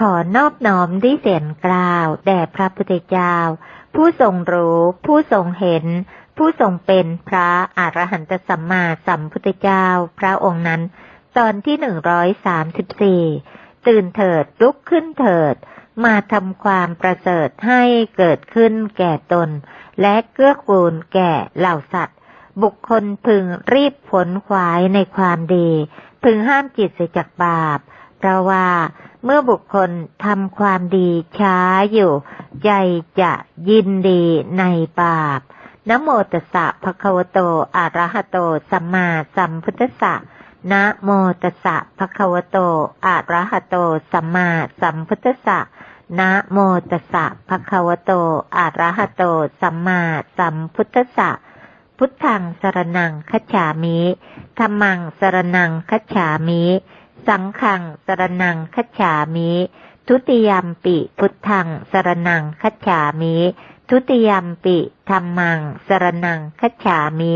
ขอนอบน้อมด้วยเสียงกล่าว แด่พระพุทธเจ้า ผู้ทรงรู้ ผู้ทรงเห็น ผู้ทรงเป็นพระอรหันตสัมมาสัมพุทธเจ้า พระองค์นั้น ตอนที่หนึ่งร้อยสามสิบสี่ตื่นเถิดลุกขึ้นเถิด มาทำความประเสริฐให้เกิดขึ้นแก่ตน และเกื้อกูลแก่เหล่าสัตว์ บุคคลพึงรีบผลขวายในความดี พึงห้ามจิตเสียจากบาป เพราะว่าเมื่อบุคคลทำความดีช้าอยู่ ใจจะยินดีในบาปนะโมตัสสะภะคะวะโตอะระหะโต สัมมาสัมพุทธัสสะนะโมตัสสะภะคะวะโตอะระหะโต สัมมาสัมพุทธัสสะนะโมตัสสะภะคะวะโตอะระหะโต สัมมาสัมพุทธัสสะพุทธังสรนังคัจฉามิธรรมังสรนังคัจฉามิ สังขังสรนังคัจฉามิ ทุติยมปิพุทธังสรนังคัจฉามิ ทุติยมปิธรรมังสรนังคัจฉามิ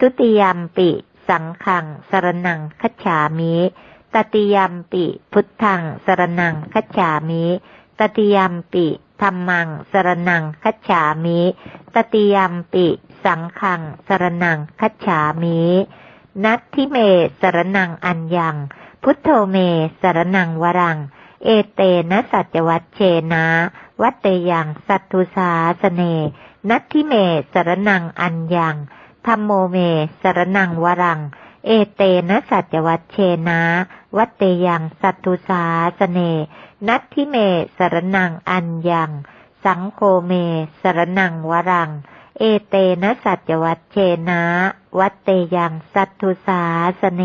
ทุติยมปิ สังขังสรนังคัจฉามิตติยมปิ พุทธังสรนังคัจฉามิตติยมปิธรรมังสรนังคัจฉามิ ตติยมปิ สังขังสรนังคัจฉามิ นัตทิเมสรนังอัญญัง พุทโธเม สรนังวรัง เอเตนะสัจวัตเชนะ วัตเตยังสัตตุสาสเน นัตทิเม สรนังอัญญังธรรมโมเม สรนังวรัง เอเตนะสัจวัตเชนะ วัตเตยังสัตตุสาสเน นัตทิเม สรนังอัญญัง สังโฆเม สรนังวรังเอเตนะสัจวัตเชนะ วัตเตยังสัตตุสาสเน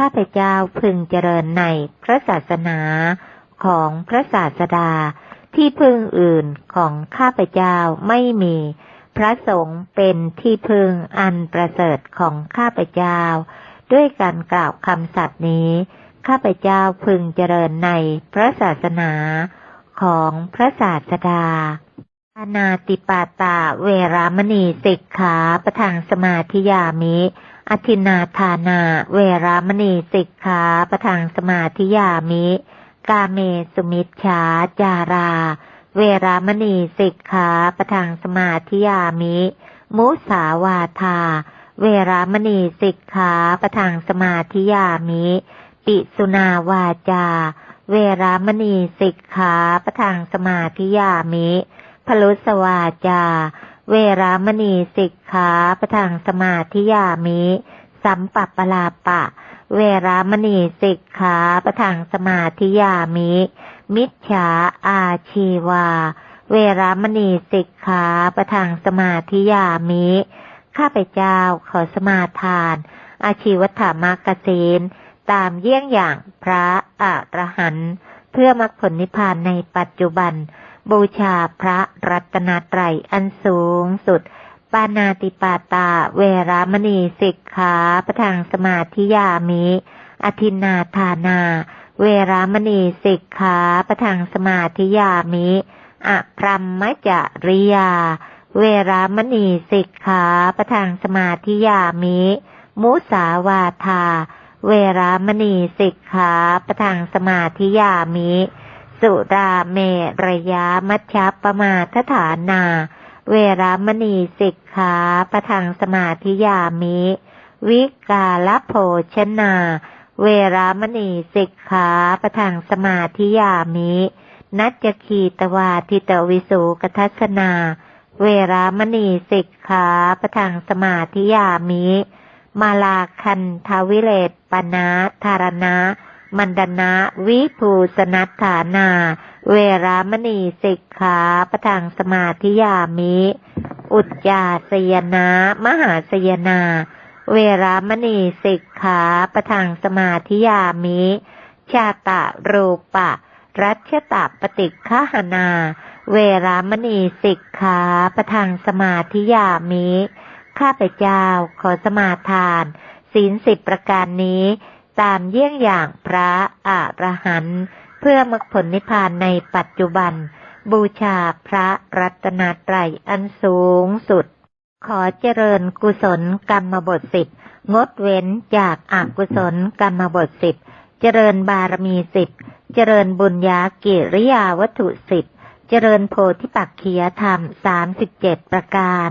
ข้าพเจ้าพึงเจริญในพระศาสนาของพระศาสดา ที่พึงอื่นของข้าพเจ้าไม่มี พระสงฆ์เป็นที่พึงอันประเสริฐของข้าพเจ้า ด้วยการกล่าวคำสัตย์นี้ ข้าพเจ้าพึงเจริญในพระศาสนาของพระศาสดาอนาติปาตาเวรามณีสิกขาประทางสมาธิยามิ อธินาทานา เวรามณีสิกขาประทางสมาธิยามิ กาเมสุมิชฌาจารา เวรามณีสิกขาประทางสมาธิยามิ มุสาวาทา เวรามณีสิกขาประทางสมาธิยามิ ปิสุนาวาจา เวรามณีสิกขาประทางสมาธิยามิพลุสวาจา เวรามณีสิกขาประทางสมาธิยามิ สัมปัปปลาปะ เวรามณีสิกขาประทางสมาธิยามิ มิจฉาอาชีวา เวรามณีสิกขาประทางสมาธิยามิ ข้าพเจ้าขอสมาทาน อาชีวธรรมกสินตามเยี่ยงอย่างพระอรหันต์เพื่อมรรคผลนิพพานในปัจจุบัน บูชาพระรัตนตรัยอันสูงสุด ปานาติปาตา เวรามณีสิกขาประทางสมาธิยามิ อธินาทานา เวรามณีสิกขาประทางสมาธิยามิอะพรัมมจริยา เวรามณีสิกขาประทางสมาธิยามิ มุสาวาทา เวรามณีสิกขาประทางสมาธิยามิ สุราเมรยามัชฌะปมาทฐานา เวรามณีสิกขาประทังสมาธิยามิ วิกาลโภชนา เวรามณีสิกขาประทังสมาธิยามิ นัจคีตวาทิตวิสุกทัศนา เวรามณีสิกขาประทังสมาธิยามิ มาลาคันทวิเลตปนาธารณะ มันดนะวิภูสนัฐานา เวรามณีสิกขาประทางสมาธิยามิ อุจจาสยนามหาสยนา เวรามณีสิกขาประทางสมาธิยามิ ชาตะรูปะ รัชตะปฏิฆหนา เวรามณีสิกขาประทังสมาธิยามิ ข้าพเจ้าขอสมาทานศีลสิบประการนี้ ตามเยี่ยงอย่างพระอระหันต์เพื่อมรรคผลนิพพานในปัจจุบัน บูชาพระรัตนตรัยอันสูงสุด ขอเจริญกุศลกรรมบทสิบงดเว้นจากอากุศลกรรมบทสิบเจริญบารมีสิบเจริญบุญญากิริยาวัตถุสิบเจริญโพธิปักขียธรรมสามสิบเจ็ดประการ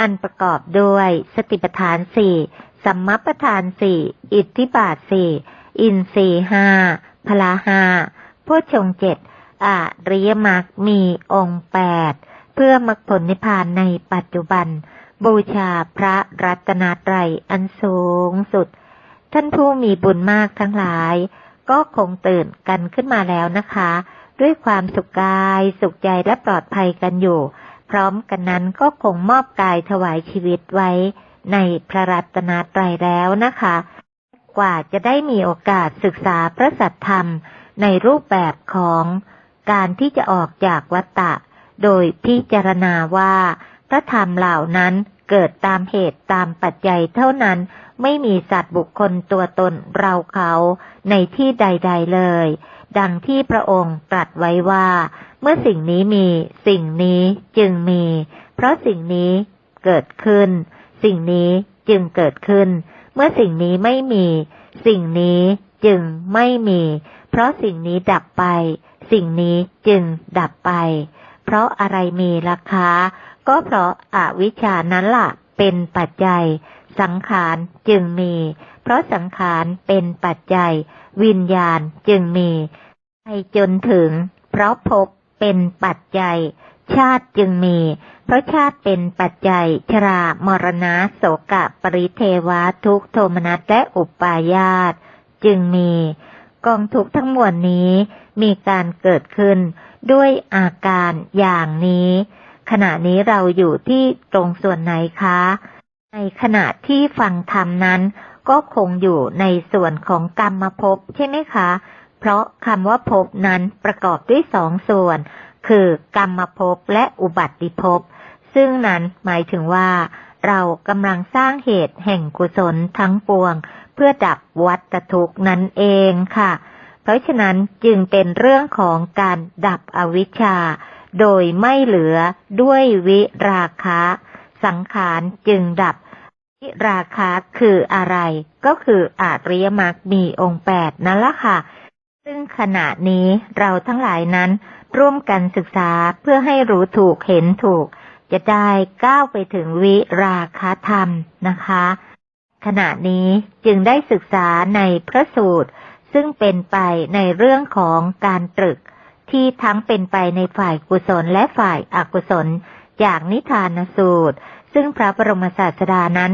อันประกอบด้วยสติปัฏฐานสี่ สัมมาปัฏฐานสี่อิทธิบาทสี่อินทรีห้าพละห้าพุทชงเจ็ดอาริยมรรคมีองค์แปดเพื่อมรรคผลนิพพานในปัจจุบัน บูชาพระรัตนตรัยอันสูงสุด ท่านผู้มีบุญมากทั้งหลาย ก็คงตื่นกันขึ้นมาแล้วนะคะ ด้วยความสุขกายสุขใจและปลอดภัยกันอยู่ พร้อมกันนั้นก็คงมอบกายถวายชีวิตไว้ ในพระรัตนตรัยแล้วนะคะ กว่าจะได้มีโอกาสศึกษาพระสัทธรรมในรูปแบบของการที่จะออกจากวัฏฏะโดยพิจารณาว่าพระธรรมเหล่านั้นเกิดตามเหตุตามปัจจัยเท่านั้นไม่มีสัตว์บุคคลตัวตนเราเขาในที่ใด ๆเลย ดังที่พระองค์ตรัสไว้ว่า เมื่อสิ่งนี้มีสิ่งนี้จึงมี เพราะสิ่งนี้เกิดขึ้น สิ่งนี้จึงเกิดขึ้น เมื่อสิ่งนี้ไม่มี สิ่งนี้จึงไม่มี เพราะสิ่งนี้ดับไป สิ่งนี้จึงดับไป เพราะอะไรมีราคา ก็เพราะอาวิชชานั้นล่ะ เป็นปัจจัย สังขารจึงมี เพราะสังขารเป็นปัจจัย วิญญาณจึงมี ไปจนถึง เพราะภพเป็นปัจจัย ชาติจึงมี เพราะชาติเป็นปัจจัย ชรามรณะโสกะ ปริเทวะทุกโทมนัสและอุปาญาตจึงมี กองทุกทั้งมวลนี้มีการเกิดขึ้นด้วยอาการอย่างนี้ ขณะนี้เราอยู่ที่ตรงส่วนไหนคะ ในขณะที่ฟังธรรมนั้น ก็คงอยู่ในส่วนของกรรมภพใช่ไหมคะ เพราะคำว่าภพนั้นประกอบด้วยสองส่วน คือกรรมภพและอุบัติภพ ซึ่งนั้นหมายถึงว่า เรากำลังสร้างเหตุแห่งกุศลทั้งปวง เพื่อดับวัฏทุกข์นั่นเองค่ะ เพราะฉะนั้นจึงเป็นเรื่องของการดับอวิชชา โดยไม่เหลือด้วยวิราคะ สังขารจึงดับวิราคะคืออะไร ก็คืออาริยมรรคมีองค์แปดนั่นละค่ะ ซึ่งขณะนี้เราทั้งหลายนั้น ร่วมกันศึกษาเพื่อให้รู้ถูกเห็นถูก จะได้ก้าวไปถึงวิราคธรรมนะคะ ขณะนี้จึงได้ศึกษาในพระสูตร ซึ่งเป็นไปในเรื่องของการตรึก ที่ทั้งเป็นไปในฝ่ายกุศลและฝ่ายอกุศล จากนิทานสูตร ซึ่งพระบรมศาสดานั้น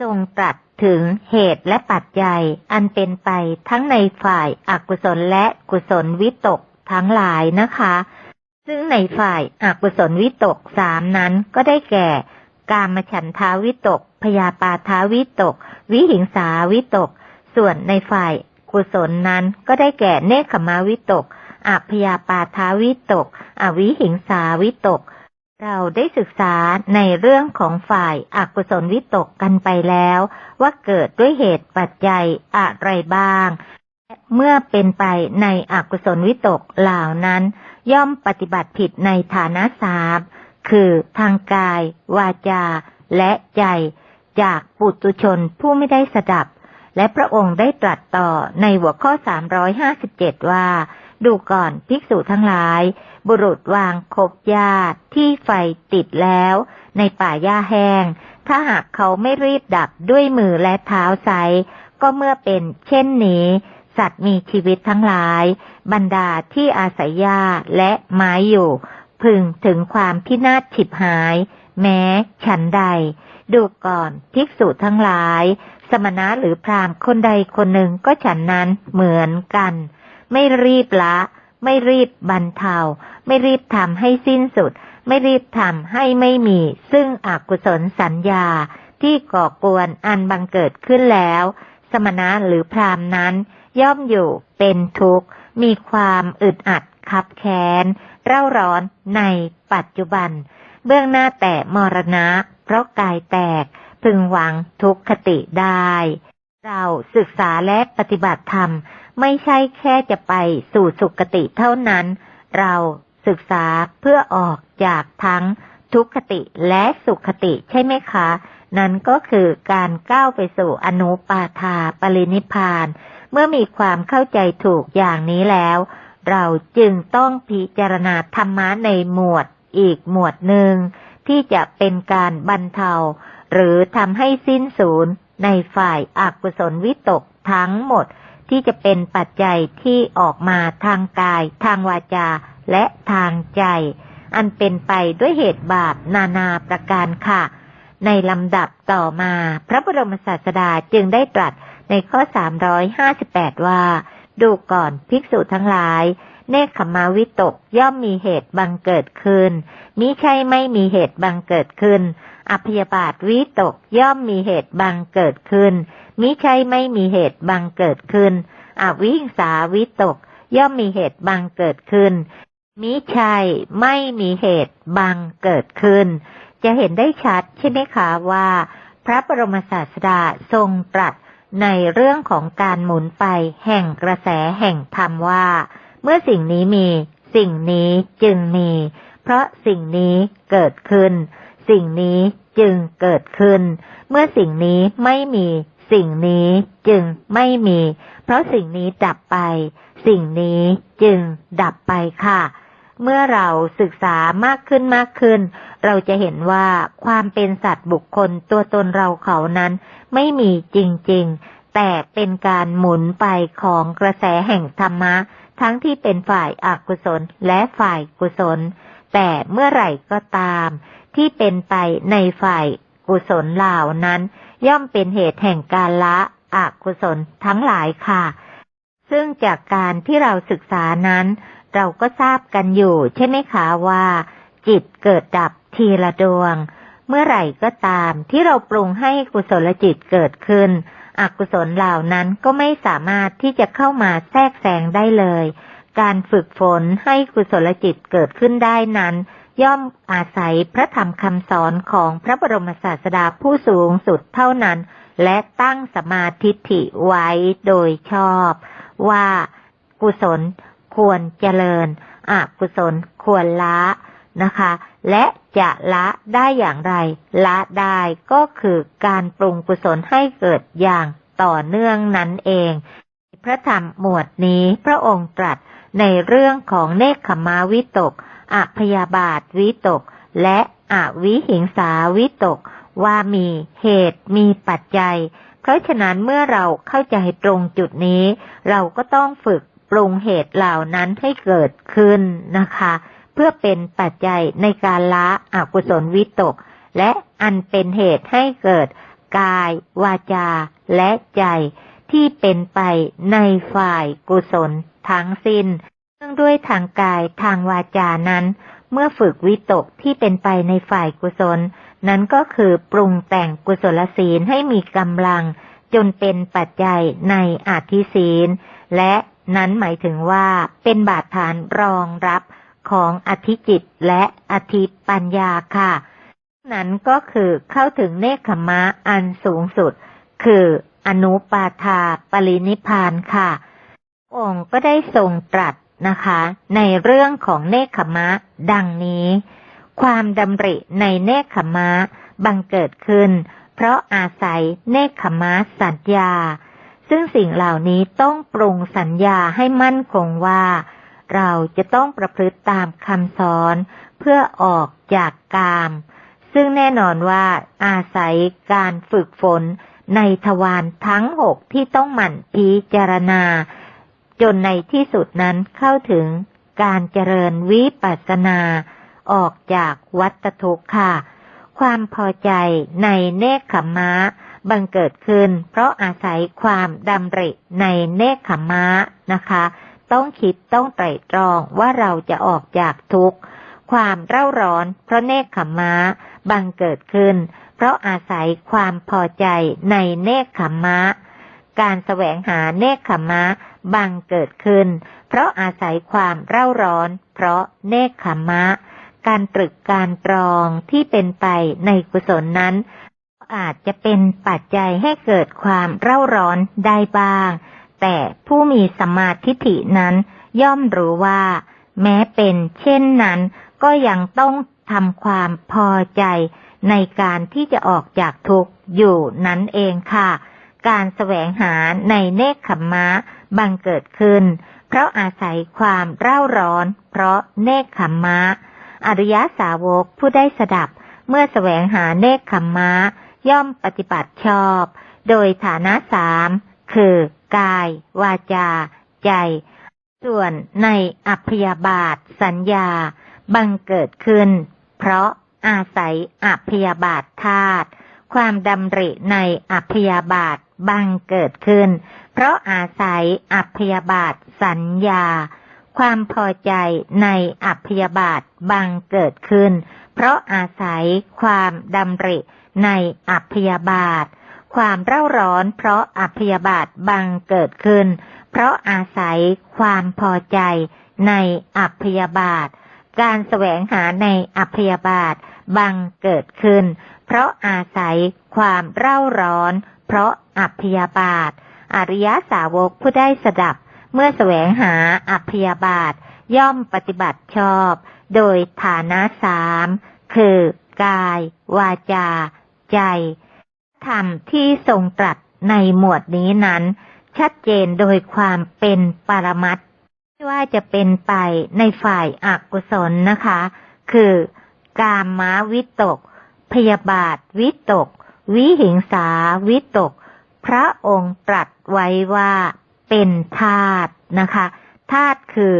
ทรงตรัสถึงเหตุและปัจจัยอันเป็นไปทั้งในฝ่ายอากุศลและกุศลวิตก ทั้งหลายนะคะ ซึ่งในฝ่ายอากุศลวิตกสามนั้นก็ได้แก่ กามฉันทาวิตก พยาปาทาวิตก วิหิงสาวิตก ส่วนในฝ่ายกุศลนั้นก็ได้แก่เนคขมาวิตกอพยาปาทาวิตก อวิหิงสาวิตก เราได้ศึกษาในเรื่องของฝ่ายอากุศลวิตกกันไปแล้ว ว่าเกิดด้วยเหตุปัจจัยอะไรบ้าง เมื่อเป็นไปในอกุศลวิตกเหล่านั้น ย่อมปฏิบัติผิดในฐานะสามคือทางกาย วาจา และใจ จากปุตุชนผู้ไม่ได้สดับ และพระองค์ได้ตรัสต่อในหัวข้อ 357 ว่า ดูก่อนภิกษุทั้งหลาย บุรุษวางคบหญ้าที่ไฟติดแล้ว ในป่าหญ้าแห้ง ถ้าหากเขาไม่รีบดับด้วยมือและเท้าไซก็เมื่อเป็นเช่นนี้ สัตว์มีชีวิตทั้งหลาย บรรดาที่อาศัยหญ้าและไม้อยู่ พึงถึงความพินาศฉิบหาย แม้ฉันใด ดูก่อนภิกษุทั้งหลาย สมณะหรือพราหมณ์คนใดคนหนึ่งก็ฉันนั้นเหมือนกัน ไม่รีบละ ไม่รีบบรรเทา ไม่รีบทำให้สิ้นสุด ไม่รีบทำให้ไม่มี ซึ่งอกุศลสัญญาที่ก่อกวนอันบังเกิดขึ้นแล้ว สมณะหรือพราหมณ์นั้น ย่อมอยู่เป็นทุกข์ มีความอึดอัดคับแค้นเร่าร้อนในปัจจุบัน เบื้องหน้าแต่มรณะ เพราะกายแตกพึงหวังทุกขติได้ เราศึกษาและปฏิบัติธรรม ไม่ใช่แค่จะไปสู่สุคติเท่านั้น เราศึกษาเพื่อออกจากทั้งทุกขติและสุขติใช่ไหมคะ นั่นก็คือการก้าวไปสู่อนุปาทาปรินิพาน เมื่อมีความเข้าใจถูกอย่างนี้แล้ว เราจึงต้องพิจารณาธรรมะในหมวดอีกหมวดหนึ่ง ที่จะเป็นการบรรเทา หรือทำให้สิ้นสูญในฝ่ายอากุศลวิตกทั้งหมดที่จะเป็นปัจจัยที่ออกมาทางกาย ทางวาจาและทางใจ อันเป็นไปด้วยเหตุบาปนานาประการค่ะ ในลำดับต่อมาพระบรมศาสดาจึงได้ตรัส ในข้อ 358 ว่า ดูก่อนภิกษุทั้งหลาย เนคขมาวิตกย่อมมีเหตุบังเกิดขึ้น มิใช่ไม่มีเหตุบังเกิดขึ้นอภยาบาทวิตกย่อมมีเหตุบังเกิดขึ้น มิใช่ไม่มีเหตุบังเกิดขึ้น อวิหิงสาวิตก ย่อมมีเหตุบังเกิดขึ้น มิใช่ไม่มีเหตุบังเกิดขึ้น จะเห็นได้ชัดใช่ไหมคะว่า พระบรมศาสดาทรงตรัส ในเรื่องของการหมุนไปแห่งกระแสแห่งธรรมว่า เมื่อสิ่งนี้มี สิ่งนี้จึงมี เพราะสิ่งนี้เกิดขึ้น สิ่งนี้จึงเกิดขึ้น เมื่อสิ่งนี้ไม่มี สิ่งนี้จึงไม่มี เพราะสิ่งนี้ดับไป สิ่งนี้จึงดับไปค่ะ เมื่อเราศึกษามากขึ้นมากขึ้น เราจะเห็นว่าความเป็นสัตว์บุคคลตัวตนเราเขานั้นไม่มีจริง ๆ แต่เป็นการหมุนไปของกระแสแห่งธรรมะ ทั้งที่เป็นฝ่ายอากุศลและฝ่ายกุศล แต่เมื่อไหร่ก็ตาม ที่เป็นไปในฝ่ายกุศลเหล่านั้น ย่อมเป็นเหตุแห่งการละอกุศลทั้งหลายค่ะ ซึ่งจากการที่เราศึกษานั้น เราก็ทราบกันอยู่ ใช่ไหมคะว่า จิตเกิดดับทีละดวง เมื่อไหร่ก็ตามที่เราปรุงให้กุศลจิตเกิดขึ้น อกุศลเหล่านั้นก็ไม่สามารถที่จะเข้ามาแทรกแซงได้เลย การฝึกฝนให้กุศลจิตเกิดขึ้นได้นั้น ย่อมอาศัยพระธรรมคำสอนของพระบรมศาสดาผู้สูงสุดเท่านั้น และตั้งสมาธิฐิไว้โดยชอบ ว่ากุศล ควรเจริญอกุศลควรละนะคะ และจะละได้อย่างไร ละได้ก็คือการปรุงกุศลให้เกิดอย่างต่อเนื่องนั้นเอง พระธรรมหมวดนี้พระองค์ตรัสในเรื่องของเนคขมาวิตกอพยาบาทวิตก และอวิหิงสาวิตก ว่ามีเหตุมีปัจจัย เพราะฉะนั้นเมื่อเราเข้าใจตรงจุดนี้ เราก็ต้องฝึก ปรุงเหตุเหล่านั้นให้เกิดขึ้นนะคะ เพื่อเป็นปัจจัยในการละอกุศลวิตก และอันเป็นเหตุให้เกิดกาย วาจา และใจที่เป็นไปในฝ่ายกุศลทั้งสิ้นเนื่องด้วยทางกายทางวาจานั้น เมื่อฝึกวิตกที่เป็นไปในฝ่ายกุศล นั้นก็คือปรุงแต่งกุศลศีลให้มีกำลัง จนเป็นปัจจัยในอาธิศีล และ นั้นหมายถึงว่าเป็นบาดฐานรองรับของอธิจิตและอธิปัญญาค่ะ นั้นก็คือเข้าถึงเนคขมะอันสูงสุด คืออนุปาทาปรินิพานค่ะ องค์ก็ได้ทรงตรัสนะคะ ในเรื่องของเนคขมะดังนี้ ความดำริในเนคขมะบังเกิดขึ้น เพราะอาศัยเนคขมะสัญญา ซึ่งสิ่งเหล่านี้ต้องปรุงสัญญาให้มั่นคงว่า เราจะต้องประพฤติตามคำสอนเพื่อออกจากกาม ซึ่งแน่นอนว่าอาศัยการฝึกฝนในทวารทั้งหกที่ต้องหมั่นพิจารณา จนในที่สุดนั้นเข้าถึงการเจริญวิปัสสนา ออกจากวัฏทุกข์ค่ะ ความพอใจในเนคขมมะ บังเกิดขึ้น เพราะอาศัยความดำริในเนคขมะนะคะ ต้องคิดต้องไตรตรองว่าเราจะออกจากทุกข์ ความเร่าร้อนเพราะเนคขมะบังเกิดขึ้น เพราะอาศัยความพอใจในเนคขมะ การแสวงหาเนคขมะบังเกิดขึ้น เพเพราะอาศัยความเร่าร้อน เพราะเนคขมะการตรึกการตรองที่เป็นไปในกุศลนั้น อาจจะเป็นปัจจัยให้เกิดความเร่าร้อนได้บ้าง แต่ผู้มีสมาธิฐินั้น ย่อมรู้ว่า แม้เป็นเช่นนั้น ก็ยังต้องทำความพอใจในการที่จะออกจากทุกข์อยู่นั่นเองค่ะ การแสวงหาในเนคขมมะบังเกิดขึ้น เพราะอาศัยความเร่าร้อน เพราะเนคขมมะ อริยสาวกผู้ได้สดับเมื่อแสวงหาเนคขมมะ ย่อมปฏิบัติชอบ โดยฐานะสามคือกาย วาจา ใจ ส่วนในอัพยาบาท สัญญา บังเกิดขึ้น เพราะอาศัยอัพยาบาทธาตุความดำริในอัพยาบาทบังเกิดขึ้น เพราะอาศัยอัพยาบาทสัญญา ความพอใจในอัพยาบาทบังเกิดขึ้น เพราะอาศัยความดำริ ในอัพยาบาท ความเร่าร้อนเพราะอัพยาบาทบังเกิดขึ้น เพราะอาศัยความพอใจในอัพยาบาท การแสวงหาในอัพยาบาทบังเกิดขึ้น เพราะอาศัยความเร่าร้อน เพราะอัพยาบาท อริยสาวกผู้ได้สดับ เมื่อแสวงหาอัพยาบาท ย่อมปฏิบัติชอบ โดยฐานะสามคือกาย วาจา ใจ ธรรมที่ทรงตรัสในหมวดนี้นั้น ชัดเจนโดยความเป็นปรมัตถ์ไม่ว่าจะเป็นไปในฝ่ายอากุศลนะคะ คือกามาวิตก พยาบาทวิตก วิหิงสาวิตก พระองค์ตรัสไว้ว่าเป็นธาตุนะคะธาตุคือ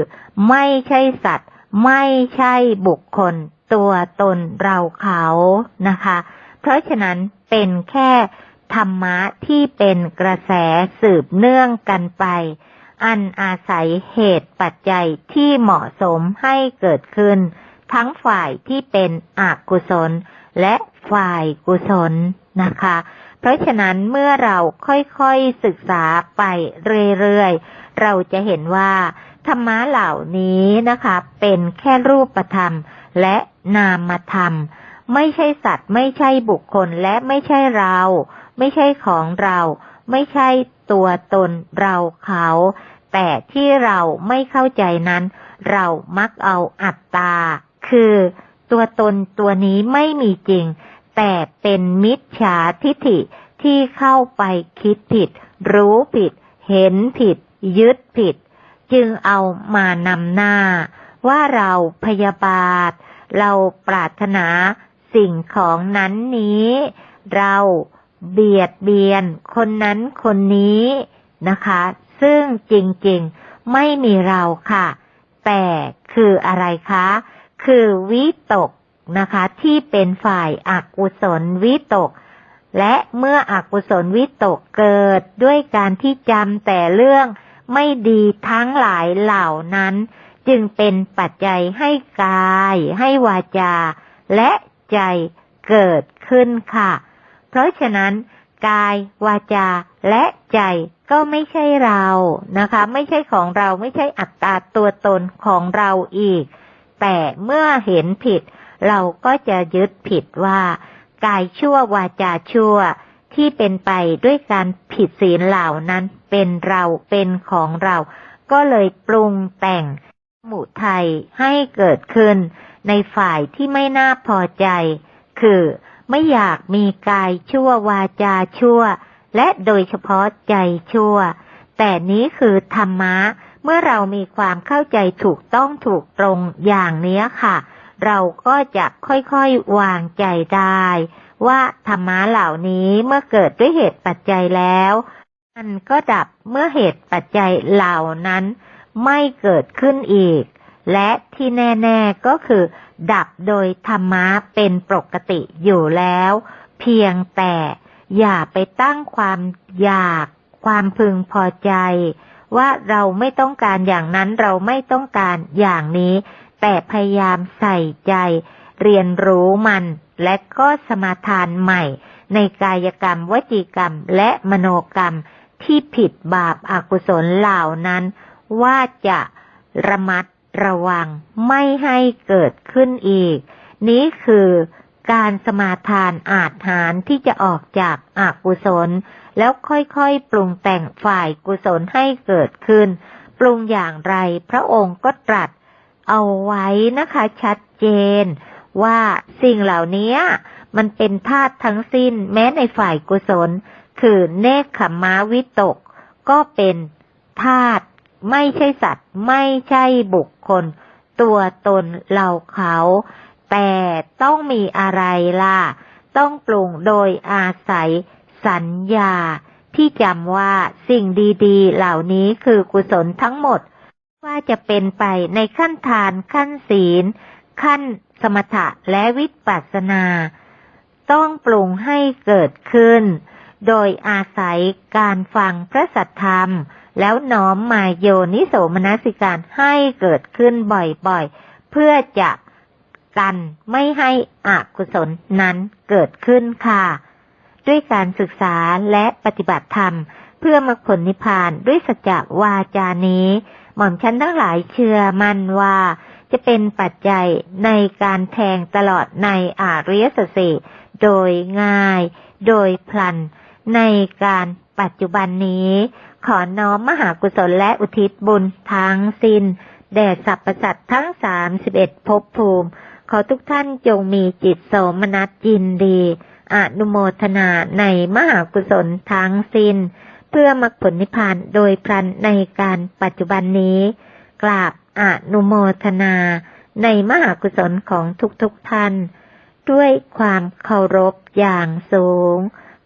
ไม่ใช่สัตว์ ไม่ใช่บุคคล ตัวตนเราเขานะคะ เพราะฉะนั้นเป็นแค่ธรรมะที่เป็นกระแสสืบเนื่องกันไป อันอาศัยเหตุปัจจัยที่เหมาะสมให้เกิดขึ้น ทั้งฝ่ายที่เป็นอกุศล และฝ่ายกุศลนะคะ เพราะฉะนั้นเมื่อเราค่อยๆศึกษาไปเรื่อยๆ เราจะเห็นว่าธรรมะเหล่านี้นะคะ เป็นแค่รูปธรรมและนามธรรม ไม่ใช่สัตว์ ไม่ใช่บุคคลและไม่ใช่เรา ไม่ใช่ของเรา ไม่ใช่ตัวตนเราเขา แต่ที่เราไม่เข้าใจนั้น เรามักเอาอัตตา คือตัวตนตัวนี้ไม่มีจริง แต่เป็นมิจฉาทิฐิที่เข้าไปคิดผิด รู้ผิด เห็นผิด ยึดผิด จึงเอามานำหน้า ว่าเราพยาบาท เราปรารถนา สิ่งของนั้นนี้ เราเบียดเบียนคนนั้นคนนี้นะคะ ซึ่งจริงๆไม่มีเราค่ะ แต่คืออะไรคะ คือวิตกนะคะ ที่เป็นฝ่ายอากุศลวิตก และเมื่ออกุศลวิตกเกิดด้วยการที่จำแต่เรื่องไม่ดีทั้งหลายเหล่านั้น จึงเป็นปัจจัยให้กาย ให้วาจา และ ใจเกิดขึ้นค่ะ เพราะฉะนั้น กาย วาจา และใจก็ไม่ใช่เรานะคะ ไม่ใช่ของเราไม่ใช่อัตตาตัวตนของเราอีก แต่เมื่อเห็นผิด เราก็จะยึดผิดว่า กายชั่ววาจาชั่วที่เป็นไปด้วยการผิดศีลเหล่านั้นเป็นเราเป็นของเรา ก็เลยปรุงแต่งหมุทัยให้เกิดขึ้น ในฝ่ายที่ไม่น่าพอใจ คือไม่อยากมีกายชั่ววาจาชั่ว และโดยเฉพาะใจชั่ว แต่นี้คือธรรมะ เมื่อเรามีความเข้าใจถูกต้องถูกตรงอย่างนี้ค่ะ เราก็จะค่อยๆวางใจได้ ว่าธรรมะเหล่านี้เมื่อเกิดด้วยเหตุปัจจัยแล้ว มันก็ดับเมื่อเหตุปัจจัยเหล่านั้นไม่เกิดขึ้นอีก และที่แน่ๆก็คือ ดับโดยธรรมะเป็นปกติอยู่แล้ว เพียงแต่อย่าไปตั้งความอยากความพึงพอใจ ว่าเราไม่ต้องการอย่างนั้นเราไม่ต้องการอย่างนี้ แต่พยายามใส่ใจ เรียนรู้มัน และก็สมาทานใหม่ ในกายกรรมวจีกรรมและมโนกรรมที่ผิดบาปอากุศลเหล่านั้น ว่าจะระมัด ระวังไม่ให้เกิดขึ้นอีก นี้คือการสมาทานอาจหารที่จะออกจากอากุศล แล้วค่อยๆปรุงแต่งฝ่ายกุศลให้เกิดขึ้น ปรุงอย่างไรพระองค์ก็ตรัสเอาไว้นะคะชัดเจน ว่าสิ่งเหล่านี้มันเป็นธาตุทั้งสิ้นแม้ในฝ่ายกุศล คือเนคขมาวิตก ก็เป็นธาตุ ไม่ใช่สัตว์ ไม่ใช่บุคคล ตัวตนเราเขา แต่ต้องมีอะไรล่ะ ต้องปรุงโดยอาศัยสัญญา ที่จำว่าสิ่งดีๆ เหล่านี้คือกุศลทั้งหมด ว่าจะเป็นไปในขั้นทานขั้นศีล ขั้นสมถะและวิปัสสนา ต้องปรุงให้เกิดขึ้น โดยอาศัยการฟังพระสัทธรรม แล้วน้อมมาโยนิโสมนสิการให้เกิดขึ้นบ่อยๆ เพื่อจะกันไม่ให้อกุศลนั้นเกิดขึ้นค่ะ ด้วยการศึกษาและปฏิบัติธรรม เพื่อมรรคผลนิพพานด้วยสัจวาจานี้ หม่อมฉันทั้งหลายเชื่อมั่นว่า จะเป็นปัจจัยในการแทงตลอดในอาริยสัจสี่โดยง่าย โดยพลัน ในการปัจจุบันนี้ ขอน้อมมหากุศลและอุทิศบุญทั้งสิ้นแด่สรรพสัตว์ทั้งสามสิบเอ็ดภพภูมิ ขอทุกท่านจงมีจิตโสมนัสยินดีอนุโมทนาในมหากุศลทั้งสิ้น เพื่อมรรคผลนิพพานโดยพลันในการปัจจุบันนี้ กราบอนุโมทนาในมหากุศลของทุกๆทท่าน ด้วยความเคารพอย่างสูง